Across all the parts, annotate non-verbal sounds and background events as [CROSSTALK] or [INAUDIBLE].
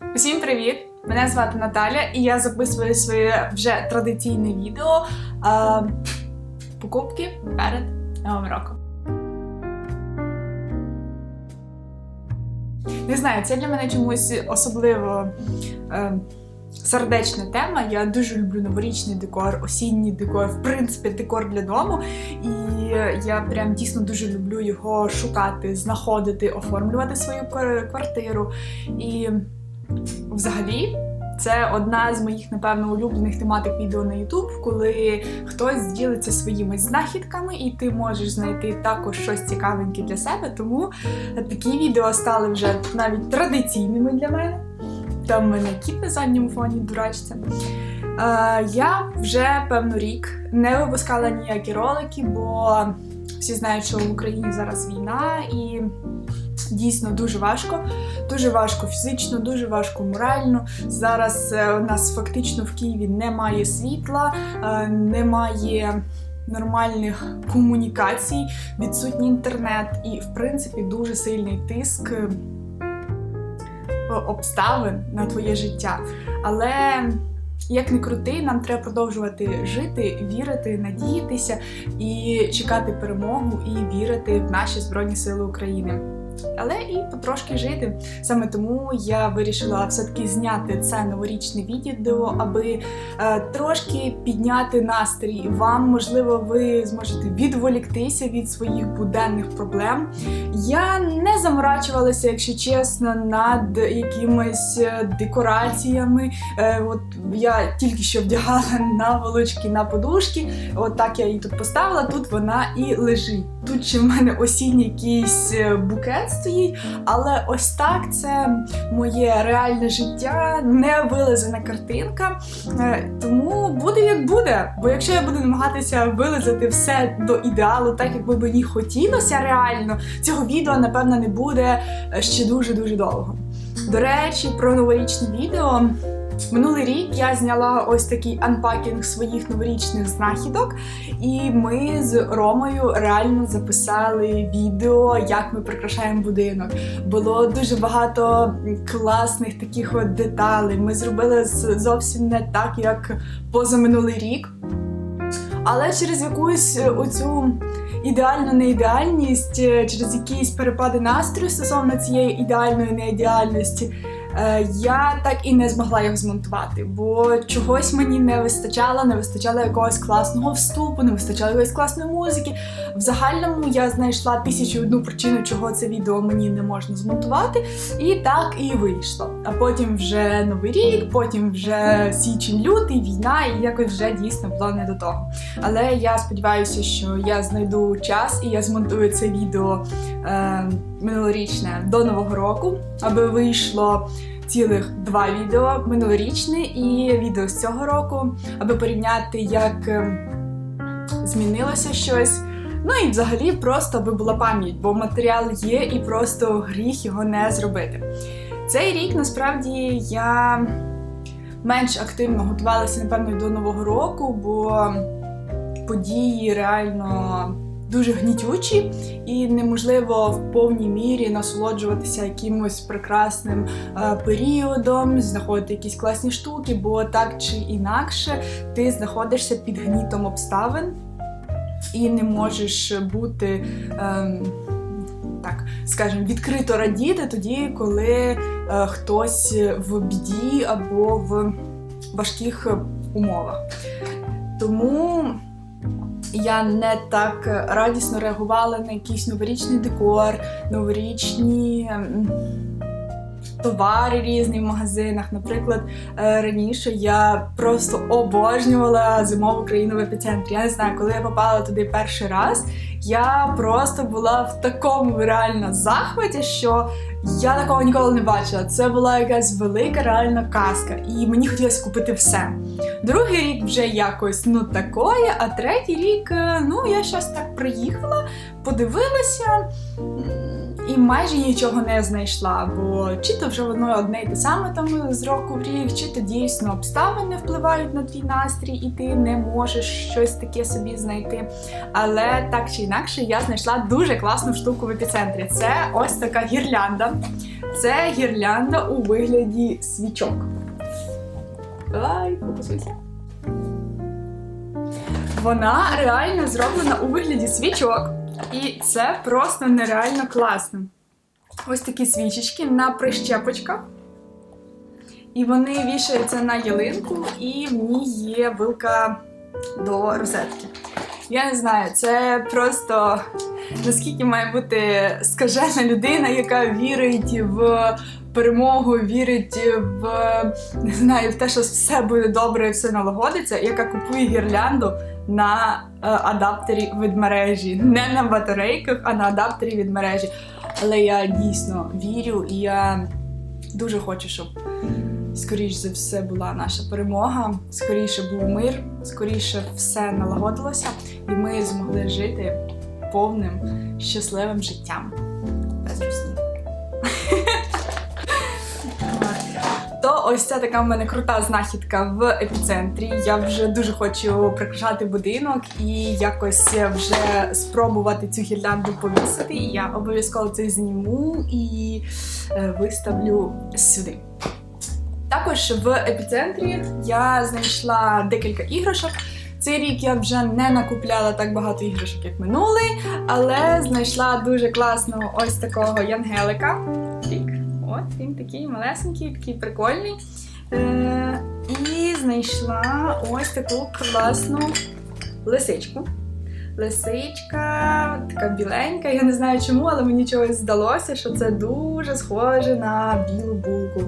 Усім привіт! Мене звати Наталя, і я записую своє вже традиційне відео а, покупки перед Новим роком. Не знаю, це для мене чомусь особливо е, сердечна тема. Я дуже люблю новорічний декор, осінній декор, в принципі, декор для дому. І я прям дійсно дуже люблю його шукати, знаходити, оформлювати свою квартиру. І взагалі. Це одна з моїх, напевно, улюблених тематик відео на YouTube, коли хтось ділиться своїми знахідками, і ти можеш знайти також щось цікавеньке для себе. Тому такі відео стали вже навіть традиційними для мене. Там в мене кіт на задньому фоні дурачця. Е, я вже певно рік не випускала ніякі ролики, бо всі знають, що в Україні зараз війна і дійсно дуже важко. Дуже важко фізично, дуже важко морально. Зараз е, у нас фактично в Києві немає світла, е, немає нормальних комунікацій, відсутній інтернет і, в принципі, дуже сильний тиск е, обставин на твоє життя. Але як не крути, нам треба продовжувати жити, вірити, надіятися і чекати перемогу, і вірити в наші Збройні Сили України. Але і потрошки жити. Саме тому я вирішила все-таки зняти це новорічне відео, аби е, трошки підняти настрій вам. Можливо, ви зможете відволіктися від своїх буденних проблем. Я не заморачувалася, якщо чесно, над якимись е, декораціями. Е, от я тільки що вдягала наволочки на подушки. От так я її тут поставила. Тут вона і лежить. Тут ще в мене осінній якийсь е, букет стоїть, але ось так це моє реальне життя, не вилизана картинка. Е, Тому буде як буде. Бо якщо я буду намагатися вилизати все до ідеалу, так як би мені хотілося реально, цього відео напевно не буде е, ще дуже дуже довго. До речі, про новорічне відео. Минулий рік я зняла ось такий анпакінг своїх новорічних знахідок, і ми з Ромою реально записали відео, як ми прикрашаємо будинок. Було дуже багато класних таких от деталей. Ми зробили зовсім не так, як позаминулий рік. Але через якусь е, оцю ідеальну неідеальність, е, через якісь перепади настрою стосовно цієї ідеальної неідеальності, я так і не змогла його змонтувати, бо чогось мені не вистачало, не вистачало якогось класного вступу, не вистачало якоїсь класної музики. В загальному я знайшла тисячу одну причину, чого це відео мені не можна змонтувати, і так і вийшло. А потім вже новий рік, потім вже січень, лютий, війна, і якось вже дійсно було не до того. Але я сподіваюся, що я знайду час і я змонтую це відео е, минулорічне до нового року, аби вийшло цілих два відео минулорічне і відео з цього року, аби порівняти, як е, змінилося щось. Ну і взагалі просто аби була пам'ять, бо матеріал є і просто гріх його не зробити. Цей рік насправді я менш активно готувалася, напевно, до Нового року, бо події реально дуже гнітючі, і неможливо в повній мірі насолоджуватися якимось прекрасним е, періодом, знаходити якісь класні штуки, бо так чи інакше ти знаходишся під гнітом обставин і не можеш бути. ем, так, скажімо, відкрито радіти тоді, коли е, хтось в біді або в важких умовах. Тому я не так радісно реагувала на якийсь новорічний декор, новорічні товари різні в магазинах. Наприклад, е, раніше я просто обожнювала зимову країну в епіцентрі. Я не знаю, коли я попала туди перший раз, я просто була в такому реально захваті, що я такого ніколи не бачила. Це була якась велика реальна казка, і мені хотілося купити все. Другий рік вже якось ну такое, а третій рік, е, ну я щось так приїхала, подивилася. І майже нічого не знайшла, бо чи то вже воно одне й те саме там з року в рік, чи то дійсно обставини впливають на твій настрій, і ти не можеш щось таке собі знайти. Але так чи інакше, я знайшла дуже класну штуку в епіцентрі. Це ось така гірлянда. Це гірлянда у вигляді свічок. Давай, фокусуйся. Вона реально зроблена у вигляді свічок. І це просто нереально класно. Ось такі свічечки на прищепочках. І вони вішаються на ялинку, і в ній є вилка до розетки. Я не знаю, це просто наскільки має бути скажена людина, яка вірить в перемогу, вірить в не знаю, в те, що все буде добре і все налагодиться, яка купує гірлянду на е, адаптері від мережі. Не на батарейках, а на адаптері від мережі. Але я дійсно вірю і я дуже хочу, щоб скоріш за все була наша перемога, скоріше був мир, скоріше все налагодилося, і ми змогли жити повним щасливим життям без русні. Ось це така в мене крута знахідка в епіцентрі. Я вже дуже хочу прикрашати будинок і якось вже спробувати цю гірлянду повісити. І Я обов'язково це зніму і е, виставлю сюди. Також в епіцентрі я знайшла декілька іграшок. Цей рік я вже не накупляла так багато іграшок, як минулий, але знайшла дуже класного ось такого янгелика. От він такий малесенький, такий прикольний. Е, і знайшла ось таку класну лисичку. Лисичка, така біленька. Я не знаю чому, але мені чогось здалося, що це дуже схоже на білу булку.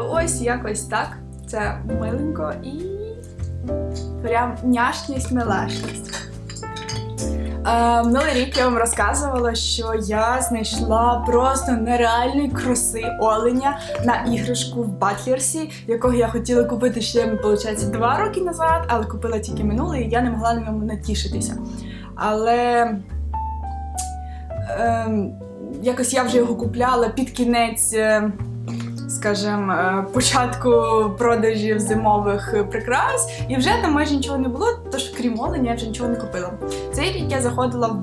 Ось якось так. Це миленько і прям няшність милашність. Е, минулий рік я вам розказувала, що я знайшла просто нереальної краси оленя на іграшку в Батлерсі, якого я хотіла купити ще, виходить, два роки назад, але купила тільки минулий, і я не могла на ньому натішитися. Але ем, якось я вже його купляла під кінець. Скажем, е, початку продажів зимових прикрас, і вже там майже нічого не було, тож крім оленя я вже нічого не купила. Цей рік я заходила в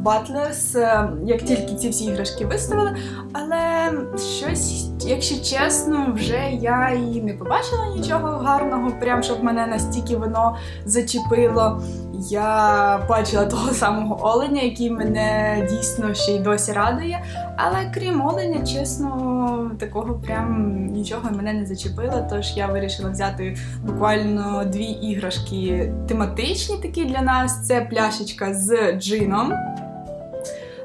е, як тільки ці всі іграшки виставили, але щось, якщо чесно, вже я і не побачила нічого гарного, прям щоб мене настільки воно зачепило. Я бачила того самого оленя, який мене дійсно ще й досі радує. Але крім оленя, чесно, такого прям нічого мене не зачепило. Тож я вирішила взяти буквально дві іграшки тематичні такі для нас. Це пляшечка з джином.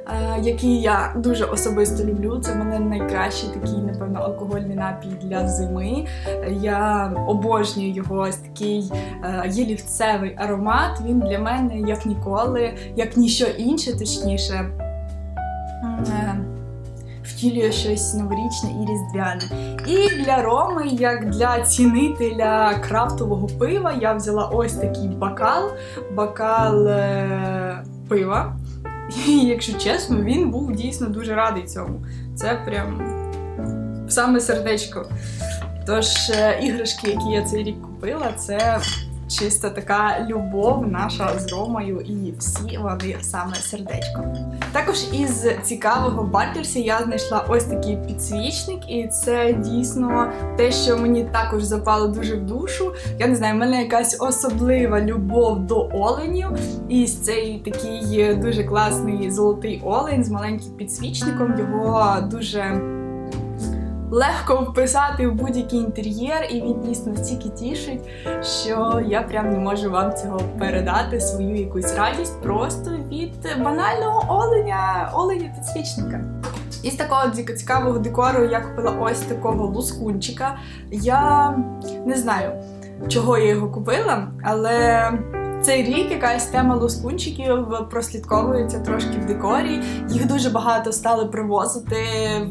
Е, Який я дуже особисто люблю. Це в мене найкращий такий, напевно, алкогольний напій для зими. Я обожнюю його ось такий е, єлівцевий аромат. Він для мене як ніколи, як ніщо інше, точніше. е, Втілює щось новорічне і різдвяне. І для Роми, як для цінителя крафтового пива, я взяла ось такий бокал, бокал е- пива. [LAUGHS] І, якщо чесно, він був дійсно дуже радий цьому. Це прям саме сердечко. Тож е, іграшки, які я цей рік купила, це чисто така любов наша з Ромою, і всі вони саме сердечко. Також із цікавого в я знайшла ось такий підсвічник, і це дійсно те, що мені також запало дуже в душу. Я не знаю, в мене якась особлива любов до оленів. І цей такий дуже класний золотий олень з маленьким підсвічником. Його дуже легко вписати в будь-який інтер'єр, і він дійсно настільки тішить, що я прям не можу вам цього передати свою якусь радість просто від банального оленя, оленя підсвічника. Із такого цікавого декору я купила ось такого лускунчика. Я не знаю, чого я його купила, але цей рік якась тема лускунчиків прослідковується трошки в декорі. Їх дуже багато стали привозити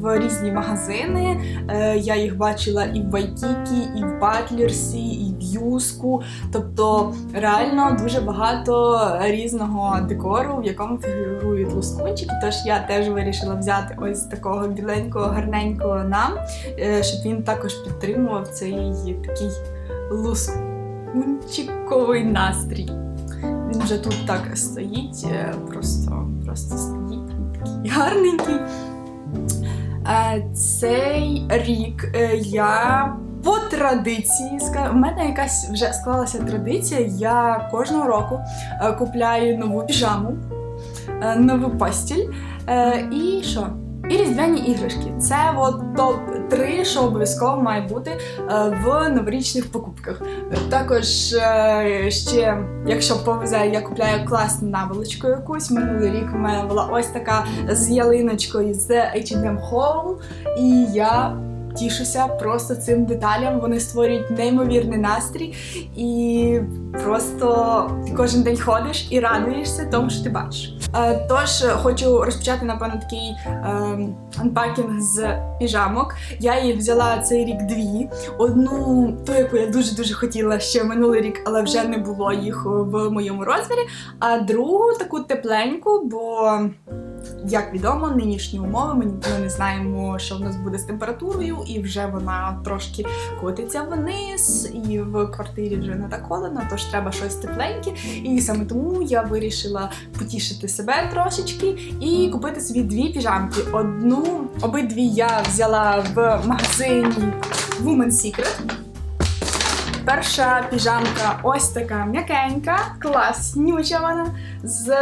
в різні магазини. Е, Я їх бачила і в Вайкікі, і в Батлерсі, і в Юску. Тобто реально дуже багато різного декору, в якому фігурують лускунчики. Тож я теж вирішила взяти ось такого біленького, гарненького нам, е, щоб він також підтримував цей такий лускунчиковий настрій. Він вже тут так стоїть, е, просто, просто стоїть. Такий гарненький. Е, Цей рік е, я по традиції в мене якась вже склалася традиція. Я кожного року купляю нову піжаму, нову постіль. І що? І різдвяні іграшки. Це от топ-3, що обов'язково має бути е, в новорічних покупках. Також е, ще, якщо повезе, я купляю класну наволочку якусь. Минулий рік у мене була ось така з ялиночкою з H&M Home. І я тішуся просто цим деталям. Вони створюють неймовірний настрій, і просто кожен день ходиш і радуєшся тому, що ти бачиш. Е, Тож е, хочу розпочати напевно такий ем, анпакінг з піжамок. Я їх взяла цей рік дві. Одну, ту, яку я дуже дуже хотіла ще минулий рік, але вже не було їх в моєму розмірі. А другу таку тепленьку, бо як відомо, нинішні умови ми не знаємо, що в нас буде з температурою, і вже вона трошки котиться вниз, і в квартирі вже не так холодно, тож треба щось тепленьке. І саме тому я вирішила потішити себе трошечки і купити собі дві піжамки. Одну, обидві я взяла в магазині Women's Secret. Перша піжамка ось така м'якенька, класнюча вона з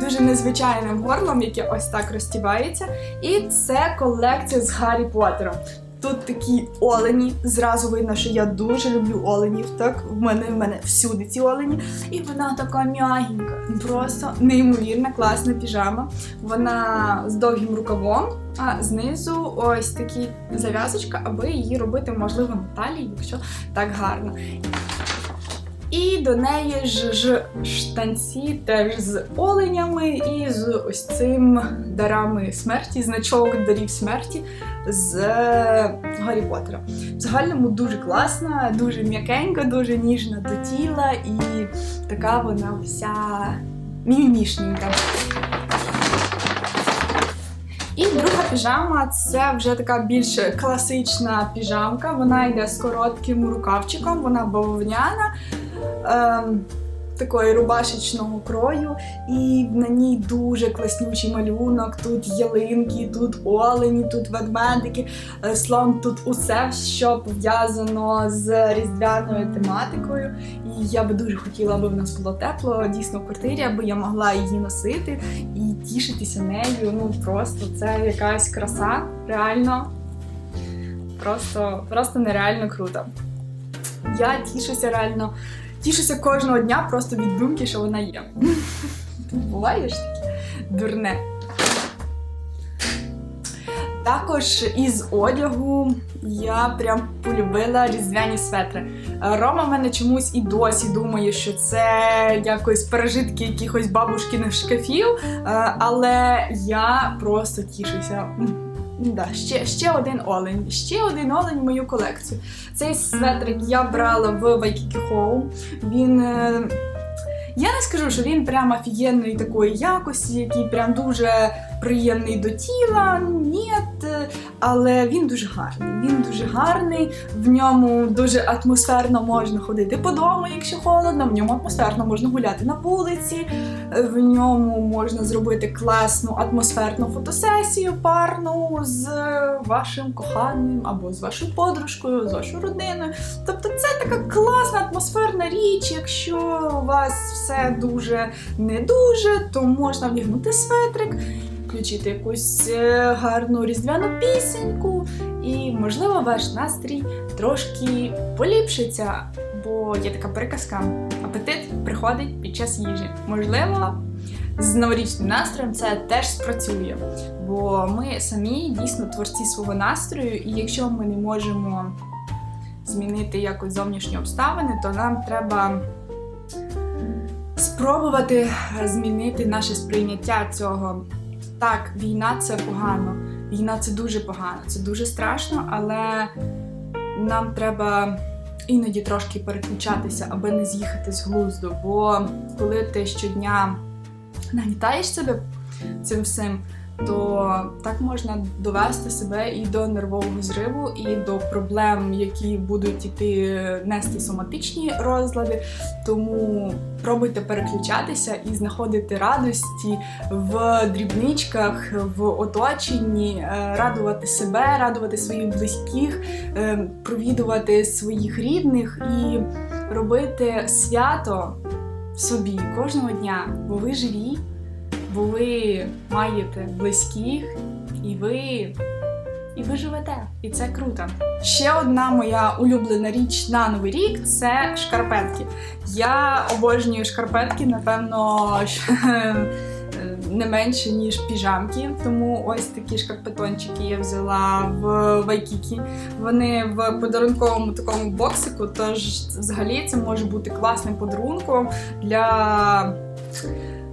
дуже незвичайним горлом, яке ось так розтібається. І це колекція з Гаррі Поттером. Тут такі олені. Зразу видно, що я дуже люблю оленів. Так, в мене в мене всюди ці олені. І вона така м'ягенька. Просто неймовірна, класна піжама. Вона з довгим рукавом, а знизу ось такі зав'язочка, аби її робити можливо на талії, якщо так гарно. І до неї ж, ж штанці теж з оленями і з ось цим дарами смерті, значок дарів смерті з Гаррі Поттера. В загальному дуже класна, дуже м'якенька, дуже ніжна до тіла і така вона вся мімімішненька. І друга піжама це вже така більш класична піжамка. Вона йде з коротким рукавчиком, вона бавовняна. Ем, такої рубашечного крою, і на ній дуже класнючий малюнок. Тут ялинки, тут олені, тут ведмедики. Е, Словом, тут усе, що пов'язано з різдвяною тематикою. І я би дуже хотіла, аби в нас було тепло дійсно в квартирі, аби я могла її носити і тішитися нею. Ну просто це якась краса, реально. Просто, просто нереально круто. Я тішуся реально тішуся кожного дня просто від думки, що вона є. [LAUGHS] Буває ж таке дурне. Також із одягу я прям полюбила різдвяні светри. Рома в мене чомусь і досі думає, що це якось пережитки якихось бабушкиних шкафів, е, але я просто тішуся. Да, ще, ще один олень, ще один олень в мою колекцію. Цей светрик я брала в Waikiki Home. Він. е, Я не скажу, що він прям офігенної такої якості, який прям дуже приємний до тіла. Ні, е, але він дуже гарний. Він дуже гарний. В ньому дуже атмосферно можна ходити по дому, якщо холодно. В ньому атмосферно можна гуляти на вулиці. Е, В ньому можна зробити класну атмосферну фотосесію парну з вашим коханим або з вашою подружкою, з вашою родиною. Тобто це така класна атмосферна річ. Якщо у вас все дуже не дуже, то можна вдягнути светрик, включити якусь е, гарну різдвяну пісеньку, і, можливо, ваш настрій трошки поліпшиться. Бо є така приказка: апетит приходить під час їжі. Можливо, з новорічним настроєм це теж спрацює. Бо ми самі дійсно творці свого настрою, і якщо ми не можемо змінити якось зовнішні обставини, то нам треба спробувати змінити наше сприйняття цього. Так, війна це погано. Війна це дуже погано, це дуже страшно, але нам треба іноді трошки переключатися, аби не з'їхати з глузду. Бо коли ти щодня нагнітаєш себе цим всім, то так можна довести себе і до нервового зриву, і до проблем, які будуть іти нести соматичні розлади. Тому пробуйте переключатися і знаходити радості в дрібничках, в оточенні, е, радувати себе, радувати своїх близьких, е, провідувати своїх рідних і робити свято собі кожного дня, бо ви живі, бо ви маєте близьких, і ви. І ви живете, і це круто. Ще одна моя улюблена річ на новий рік це шкарпетки. Я обожнюю шкарпетки, напевно, [LAUGHS] не менше ніж піжамки. Тому ось такі шкарпетончики я взяла в Вайкікі. Вони в подарунковому такому боксику. Тож, взагалі, це може бути класним подарунком для.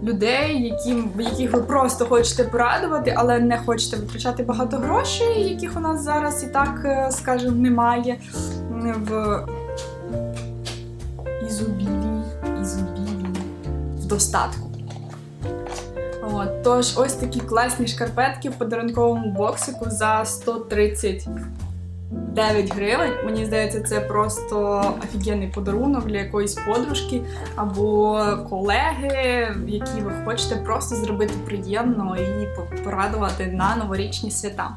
Людей, яким, яких ви просто хочете порадувати, але не хочете витрачати багато грошей, яких у нас зараз і так, е, скажімо, немає в ізобілі, ізобілі, в достатку. От, тож ось такі класні шкарпетки в подарунковому боксику за 139 гривень. Мені здається, це просто офігенний подарунок для якоїсь подружки або колеги, які ви хочете просто зробити приємно і порадувати на новорічні свята.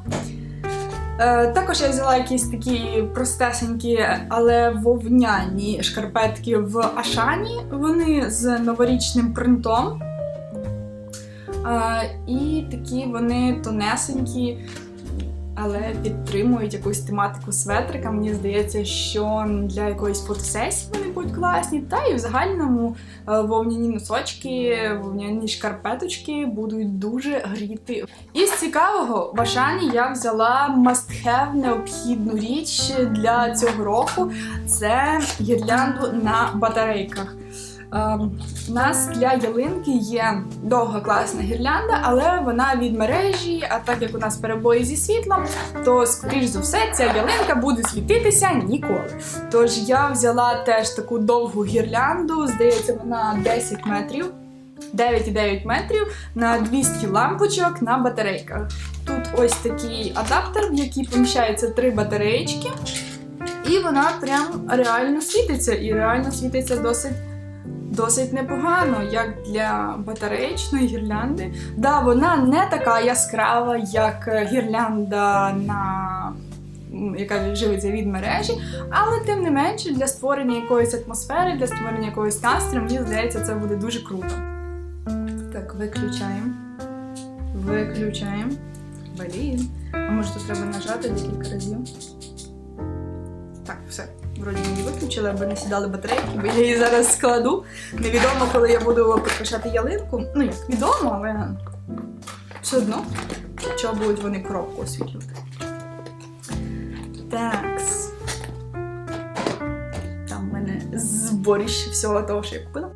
Е, Також я взяла якісь такі простесенькі, але вовняні шкарпетки в Ашані. Вони з новорічним принтом. Е, І такі вони тонесенькі, але підтримують якусь тематику светрика. Мені здається, що для якоїсь фотосесії вони будуть класні. Та і в загальному е, вовняні носочки, вовняні шкарпеточки будуть дуже гріти. Із цікавого в Ашані я взяла must-have необхідну річ для цього року. Це гірлянду на батарейках. Ем, У нас для ялинки є довга класна гірлянда, але вона від мережі. А так як у нас перебої зі світлом, то скоріш за все ця ялинка буде світитися ніколи. Тож я взяла теж таку довгу гірлянду, здається, вона 10 метрів. 9,9 метрів на 200 лампочок на батарейках. Тут ось такий адаптер, в який поміщається три батареєчки, і вона прям реально світиться, і реально світиться досить досить непогано, як для батареєчної гірлянди. Да, вона не така яскрава, як гірлянда на. Яка живиться від мережі, але тим не менше для створення якоїсь атмосфери, для створення якогось настрою, мені здається, це буде дуже круто. Так, виключаємо. Виключаємо. Блін. А може тут треба нажати декілька разів? Так, все. Вроді мені виключили, аби не сідали батарейки, бо я її зараз складу. Невідомо, коли я буду прикрашати ялинку. Ну як відомо, але все одно, чого будуть вони коробку освітлювати. Такс. Там в мене зборіще всього того, що я купила.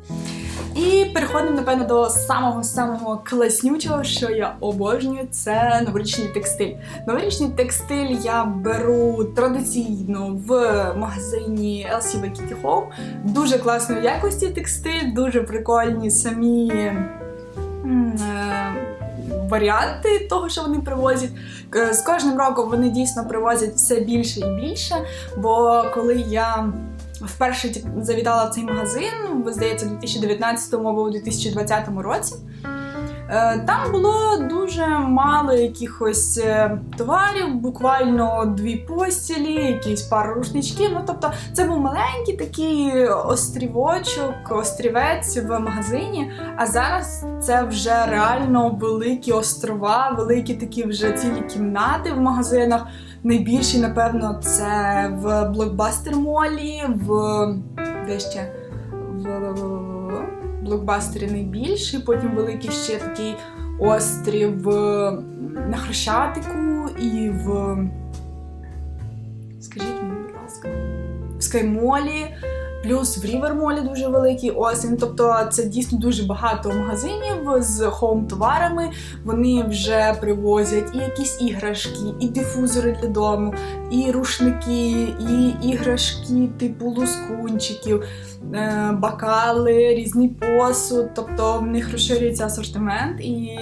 І переходимо, напевно, до самого-самого класнючого, що я обожнюю, це новорічний текстиль. Новорічний текстиль я беру традиційно в магазині LCB Kitty Home. Дуже класної якості текстиль, дуже прикольні самі. е, Варіанти того, що вони привозять. З кожним роком вони дійсно привозять все більше і більше. Бо коли я вперше завітала в цей магазин, здається, у 2019 або у 2020 році. Там було дуже мало якихось е, товарів, буквально дві постілі, якісь пару рушничків. Ну тобто, це був маленький такий острівочок, острівець в магазині. А зараз це вже реально великі острова, великі такі вже цілі кімнати в магазинах. Найбільший, напевно, це в блокбастер молі, в де ще в блокбастері найбільший, потім великий ще такий острів на Хрещатику і в. Скажіть мені, будь ласка, в Скаймолі. Плюс в Рівермолі дуже великий осінь. Тобто це дійсно дуже багато магазинів з хоум-товарами. Вони вже привозять і якісь іграшки, і дифузори для дому, і рушники, і іграшки типу лускунчиків, е, бакали, різний посуд. Тобто в них розширюється асортимент, і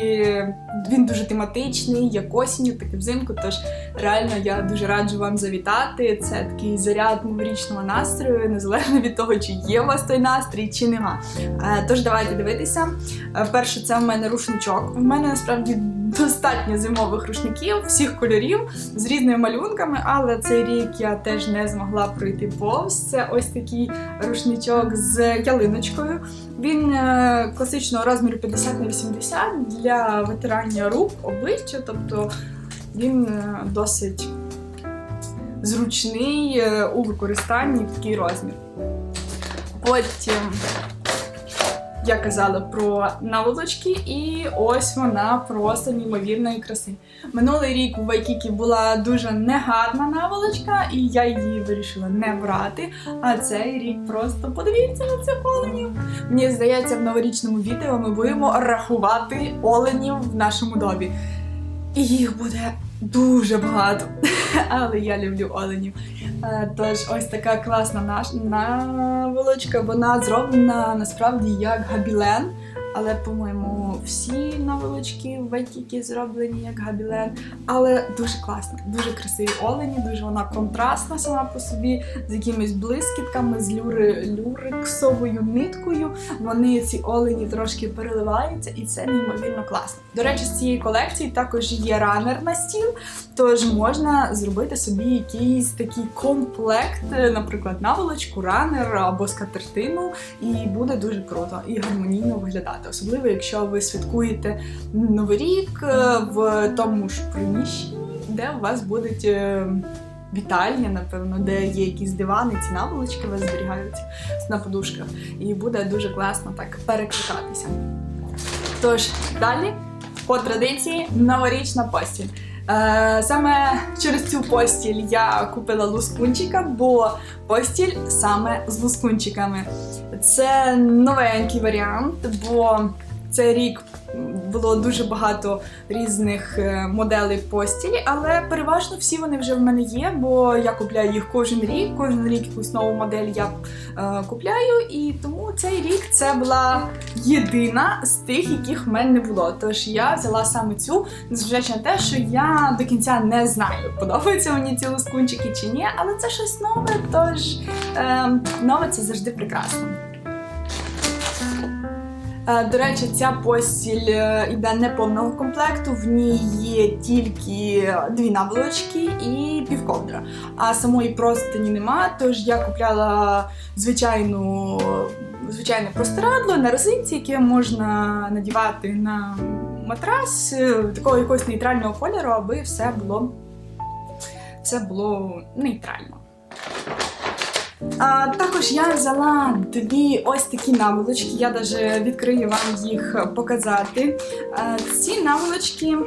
він дуже тематичний, як осінню, так і взимку. Тож реально я дуже раджу вам завітати. Це такий заряд новорічного настрою, незалежно від того, чи є у вас той настрій, чи нема. Е, Тож давайте дивитися. Е, Перше, це в мене рушничок. В мене насправді достатньо зимових рушників всіх кольорів з різними малюнками, але цей рік я теж не змогла пройти повз. Це ось такий рушничок з ялиночкою. Він е, класичного розміру 50 на 80 для витирання рук, обличчя, тобто він досить зручний у використанні такий розмір. Потім я казала про наволочки, і ось вона просто неймовірної краси. Минулий рік у Вайкікі була дуже негарна наволочка, і я її вирішила не брати. А цей рік просто подивіться на цих оленів. Мені здається, в новорічному відео ми будемо рахувати оленів в нашому домі. І їх буде дуже багато. [LAUGHS] Але я люблю оленів. Е, Тож ось така класна наш наволочка. Вона зроблена насправді як габілен. Але, по-моєму, всі наволочки в Вайкікі зроблені як габілен. Але дуже класно, дуже красиві олені, дуже вона контрастна сама по собі, з якимись блискітками, з люри, люрексовою ниткою. Вони ці олені трошки переливаються, і це неймовірно класно. До речі, з цієї колекції також є ранер на стіл, тож можна зробити собі якийсь такий комплект, наприклад, наволочку, ранер або скатертину, і буде дуже круто і гармонійно виглядати. Особливо, якщо ви святкуєте Новий рік е, в тому ж приміщенні, де у вас будуть. е, Вітальня, напевно, де є якісь дивани, ці наволочки вас зберігаються на подушках, і буде дуже класно так перекликатися. Тож далі, по традиції, новорічна постіль. Е, саме через цю постіль я купила лускунчика, бо постіль саме з лускунчиками. Це новенький варіант, бо цей рік було дуже багато різних е, моделей постілі, але переважно всі вони вже в мене є, бо я купляю їх кожен рік. Кожен рік якусь нову модель я е, купляю, і тому цей рік це була єдина з тих, яких в мене не було. Тож я взяла саме цю, незважаючи на те, що я до кінця не знаю, подобаються мені ці лускунчики чи ні, але це щось нове, тож е, нове це завжди прекрасно. Е, До речі, ця постіль е, йде не повного комплекту. В ній є тільки дві наволочки і півковдра. А самої простині нема, тож я купляла звичайну, звичайне простирадло на резинці, яке можна надівати на матрас е, такого якогось нейтрального кольору, аби все було, все було нейтрально. А, також я взяла дві ось такі наволочки. Я навіть відкрию вам їх показати. А, ці наволочки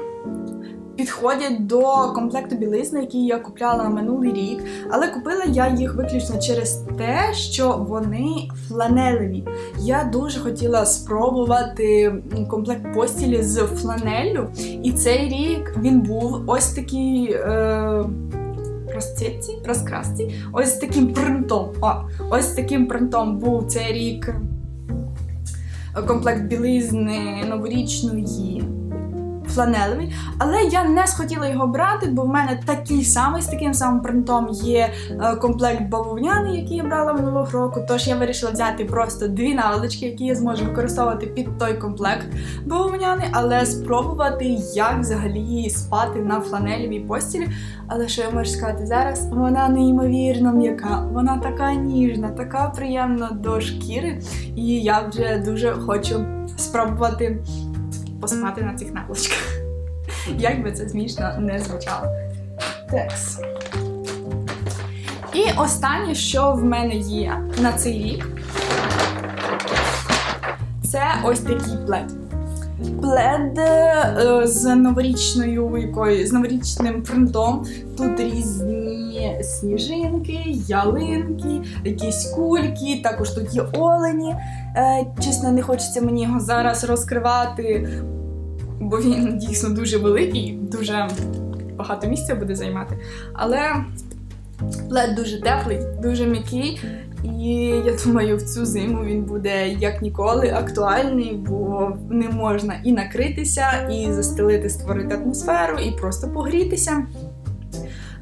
підходять до комплекту білизни, який я купляла минулий рік. Але купила я їх виключно через те, що вони фланелеві. Я дуже хотіла спробувати комплект постілі з фланеллю. І цей рік він був ось такий. Е- розцвітці, розкрасці. Ось таким принтом. О, ось таким принтом був цей рік комплект білизни новорічної фланелевий. Але я не схотіла його брати, бо в мене такий самий з таким самим принтом є е, комплект бавовняний, який я брала минулого року. Тож я вирішила взяти просто дві наволочки, які я зможу використовувати під той комплект бавовняний, але спробувати, як взагалі спати на фланелевій постілі. Але що я можу сказати зараз? Вона неймовірно м'яка, вона така ніжна, така приємна до шкіри. І я вже дуже хочу спробувати поспати на цих наволочках. Як би це смішно не звучало. Текс. І останнє, що в мене є на цей рік, це ось такий плед. плед е, з новорічною якою з новорічним принтом. Тут різні сніжинки, ялинки, якісь кульки, також тут є олені. Е, чесно, не хочеться мені його зараз розкривати, бо він дійсно дуже великий, дуже багато місця буде займати. Але плед дуже теплий, дуже м'який. І я думаю, в цю зиму він буде як ніколи актуальний, бо не можна і накритися, і застелити, створити атмосферу, і просто погрітися.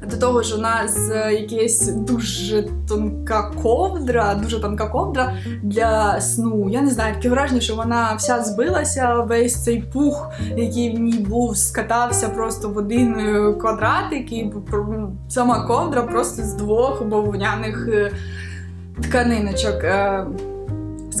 До того ж, у нас е, якась дуже тонка ковдра, дуже тонка ковдра для сну. Я не знаю, таке враження, що вона вся збилася, весь цей пух, який в ній був, скатався просто в один е, квадратик, і сама ковдра просто з двох бавовняних е, тканиночок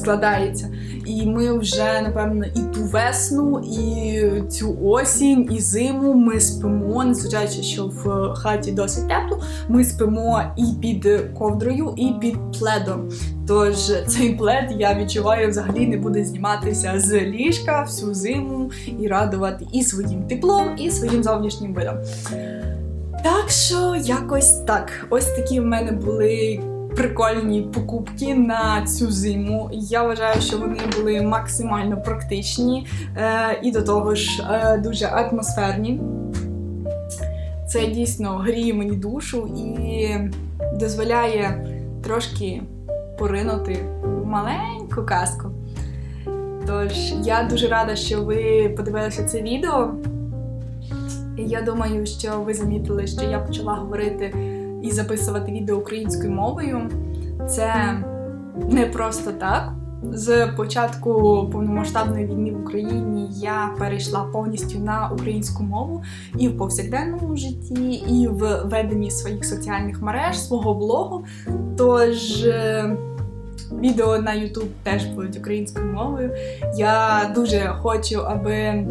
складається. І ми вже, напевно, і ту весну, і цю осінь, і зиму ми спимо, незважаючи, що в хаті досить тепло, ми спимо і під ковдрою, і під пледом. Тож цей плед я відчуваю взагалі не буде зніматися з ліжка всю зиму і радувати і своїм теплом, і своїм зовнішнім видом. Так що якось так. Ось такі в мене були прикольні покупки на цю зиму. Я вважаю, що вони були максимально практичні е, і до того ж е, дуже атмосферні. Це дійсно гріє мені душу і дозволяє трошки поринути в маленьку казку. Тож я дуже рада, що ви подивилися це відео. Я думаю, що ви замітили, що я почала говорити і записувати відео українською мовою. Це не просто так. З початку повномасштабної війни в Україні я перейшла повністю на українську мову і в повсякденному житті, і в веденні своїх соціальних мереж, свого блогу. Тож е, відео на YouTube теж будуть українською мовою. Я дуже хочу, аби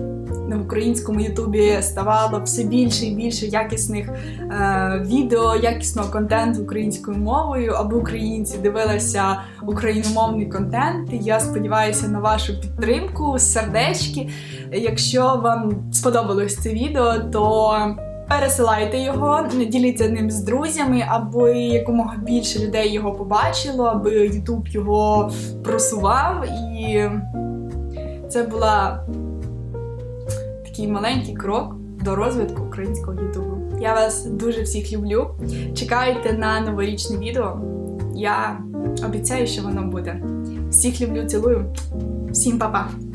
на українському Ютубі ставало все більше і більше якісних е, відео, якісного контенту українською мовою, аби українці дивилися україномовний контент. Я сподіваюся на вашу підтримку, сердечки. Якщо вам сподобалось це відео, то пересилайте його, діліться ним з друзями, аби якомога більше людей його побачило, аби Ютуб його просував. І це була такий маленький крок до розвитку українського Ютубу. Я вас дуже всіх люблю. Чекайте на новорічне відео. Я обіцяю, що воно буде. Всіх люблю, цілую. Всім па-па!